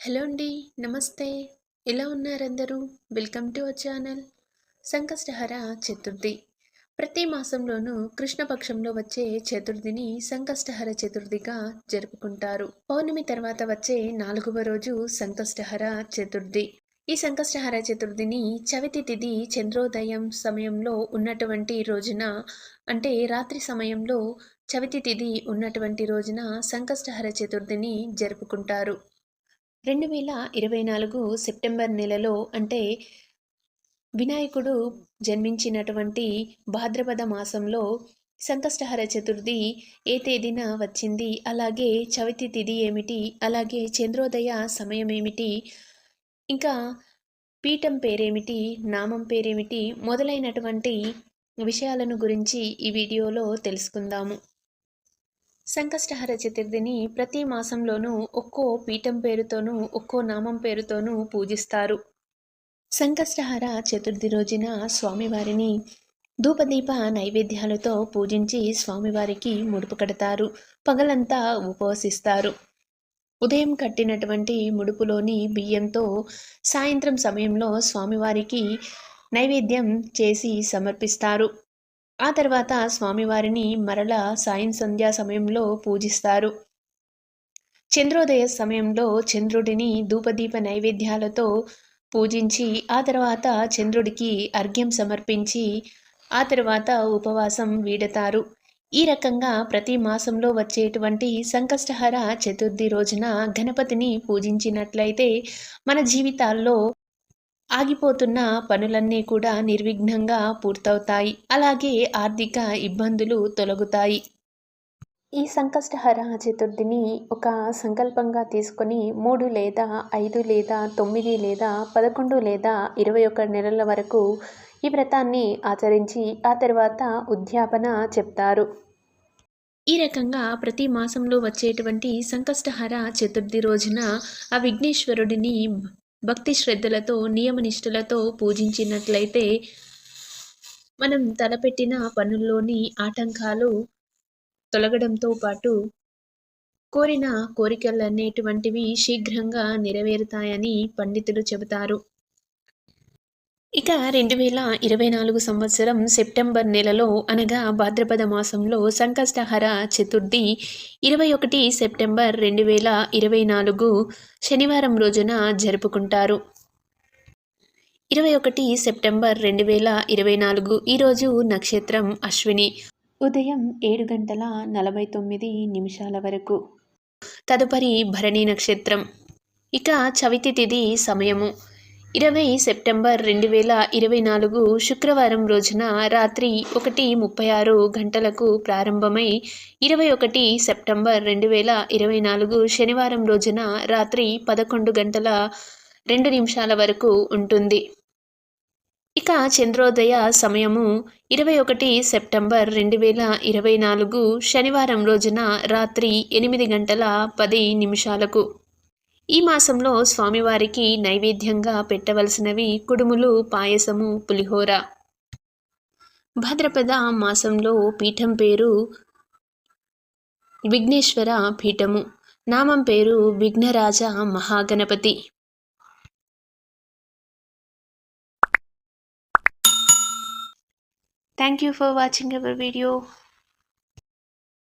Hello అండి నమస్తే. ఎలా ఉన్నారందరూ? Welcome to our channel. Sankashtahara Chaturthi. ప్రతి మాసంలోనూ కృష్ణపక్షంలో వచ్చే చతుర్థిని సంకష్టహర చతుర్థిగా జరుపుకుంటారు. పౌర్ణమి తర్వాత వచ్చే నాలుగవ రోజు సంకష్టహర చతుర్థి. ఈ సంకష్టహర చతుర్థిని చవితి తిథి చంద్రోదయం సమయంలో ఉన్నటువంటి రోజున అంటే రాత్రి సమయంలో చవితి తిథి ఉన్నటువంటి రోజున సంకష్టహర చతుర్థిని జరుపుకుంటారు. రెండు వేల ఇరవై నాలుగు సెప్టెంబర్ నెలలో అంటే వినాయకుడు జన్మించినటువంటి భాద్రపద మాసంలో సంకష్టహర చతుర్థి ఏ తేదీన వచ్చింది? అలాగే చవితి తిథి ఏమిటి? అలాగే చంద్రోదయ సమయం ఏమిటి? ఇంకా పీఠం పేరేమిటి? నామం పేరేమిటి? మొదలైనటువంటి విషయాలను గురించి ఈ వీడియోలో తెలుసుకుందాము. సంకష్టహర చతుర్థిని ప్రతి మాసంలోనూ ఒక్కో పీఠం పేరుతోనూ ఒక్కో నామం పేరుతోనూ పూజిస్తారు. సంకష్టహర చతుర్థి రోజున స్వామివారిని ధూపదీప నైవేద్యాలతో పూజించి స్వామివారికి ముడుపు కడతారు. పగలంతా ఉపవసిస్తారు. ఉదయం కట్టినటువంటి ముడుపులోని బియ్యంతో సాయంత్రం సమయంలో స్వామివారికి నైవేద్యం చేసి సమర్పిస్తారు. ఆ తర్వాత స్వామివారిని మరల సాయం సంధ్యా సమయంలో పూజిస్తారు. చంద్రోదయ సమయంలో చంద్రుడిని ధూపదీప నైవేద్యాలతో పూజించి ఆ తర్వాత చంద్రుడికి అర్ఘ్యం సమర్పించి ఆ తర్వాత ఉపవాసం వీడతారు. ఈ రకంగా ప్రతి మాసంలో వచ్చేటువంటి సంకష్టహర చతుర్థి రోజున గణపతిని పూజించినట్లయితే మన జీవితాల్లో ఆగిపోతున్న పనులన్నీ కూడా నిర్విఘ్నంగా పూర్తవుతాయి. అలాగే ఆర్థిక ఇబ్బందులు తొలగుతాయి. ఈ సంకష్టహర చతుర్థిని ఒక సంకల్పంగా తీసుకొని మూడు లేదా ఐదు లేదా తొమ్మిది లేదా పదకొండు లేదా ఇరవై ఒక నెలల వరకు ఈ వ్రతాన్ని ఆచరించి ఆ తర్వాత ఉద్యాపన చెప్తారు. ఈ రకంగా ప్రతి మాసంలో వచ్చేటువంటి సంకష్టహర చతుర్థి రోజున ఆ విఘ్నేశ్వరుడిని భక్తి శ్రద్ధలతో నియమనిష్టలతో పూజించినట్లయితే మనం తలపెట్టిన పనుల్లోని ఆటంకాలు తొలగడంతో పాటు కోరిన కోరికలనేటువంటివి శీఘ్రంగా నెరవేరుతాయని పండితులు చెబుతారు. ఇక రెండు వేల ఇరవై నాలుగు సంవత్సరం సెప్టెంబర్ నెలలో అనగా భాద్రపద మాసంలో సంకష్టహర చతుర్థి ఇరవై ఒకటి సెప్టెంబర్ రెండు వేల ఇరవై నాలుగు శనివారం రోజున జరుపుకుంటారు. ఇరవై ఒకటి సెప్టెంబర్ రెండు వేల ఇరవై నాలుగు ఈరోజు నక్షత్రం అశ్విని. ఉదయం ఏడు గంటల నలభై తొమ్మిది నిమిషాల వరకు. తదుపరి భరణి నక్షత్రం. ఇక చవితి తిథి సమయము. ఇరవై సెప్టెంబర్ రెండు వేల ఇరవై నాలుగు శుక్రవారం రోజున రాత్రి ఒకటి ముప్పై ఆరు గంటలకు ప్రారంభమై ఇరవై ఒకటి సెప్టెంబర్ రెండు వేల ఇరవై నాలుగు శనివారం రోజున రాత్రి పదకొండు గంటల రెండు నిమిషాల వరకు ఉంటుంది. ఇక చంద్రోదయ సమయము ఇరవై ఒకటి సెప్టెంబర్ రెండు వేల ఇరవై నాలుగు శనివారం రోజున రాత్రి ఎనిమిది గంటల పది నిమిషాలకు. ఈ మాసంలో స్వామివారికి నైవేద్యంగా పెట్టవలసినవి కుడుములు పాయసము పులిహోర. భాద్రపద మాసంలో పీఠం పేరు విఘ్నేశ్వర పీఠము. నామం పేరు Vighnaraja Mahaganapati. Thank you for watching our video